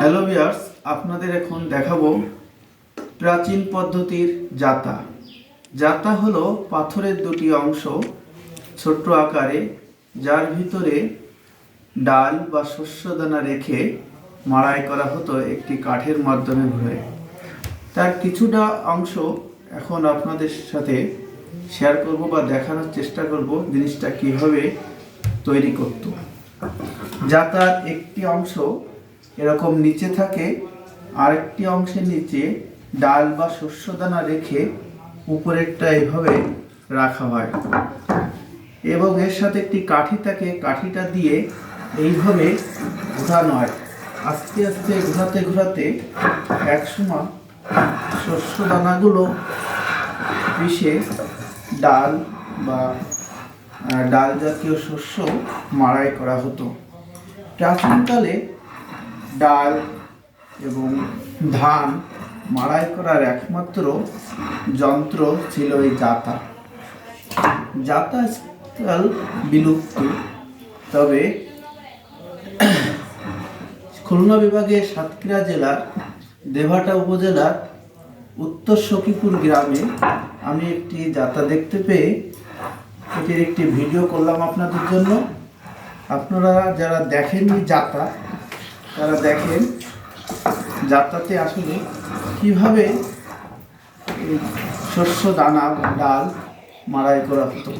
Hello viewers আপনাদের এখন দেখাবো প্রাচীন পদ্ধতির জাতা জাতা হলো পাথরের দুটি অংশ ছোট্ট আকারে, যার ভিতরে ডাল বা শস্য দানা রেখে মাড়াই করা হতো একটি কাঠের মাধ্যমে ঘুরে তার কিছুটা অংশ এখন আপনাদের সাথে শেয়ার করব বা দেখানোর চেষ্টা করব জিনিসটা কীভাবে তৈরি করতো। যাতার একটি অংশ এরকম নিচে থাকে, আরেকটি অংশের নিচে ডাল বা শস্য দানা রেখে উপরেরটা এভাবে রাখা হয়। এবং এর সাথে একটি কাঠি থাকে, কাঠিটা দিয়ে এইভাবে ঘোরানো হয়। আস্তে আস্তে ঘোরাতে ঘোরাতে একসময় শস্য দানাগুলো পিষে ডাল বা ডাল জাতীয় শস্য মাড়াই করা হতো। প্রাচীনকালে ডাল এবং ধান মাড়াই করার একমাত্র যন্ত্র ছিল এই জাতা জাতা আজকাল বিলুপ্ত। তবে খুলনা বিভাগের সাতক্ষীরা জেলার দেভাটা উপজেলার উত্তর সখীপুর গ্রামে আমি একটি যাত্রা দেখতে পেয়ে এটির একটি ভিডিও করলাম আপনাদের জন্য। আপনারা যারা দেখেননি যাত্রা তারা দেখেন যাত্রাতে আসলে কীভাবে শস্য দানা ডাল মারাই করা হতো।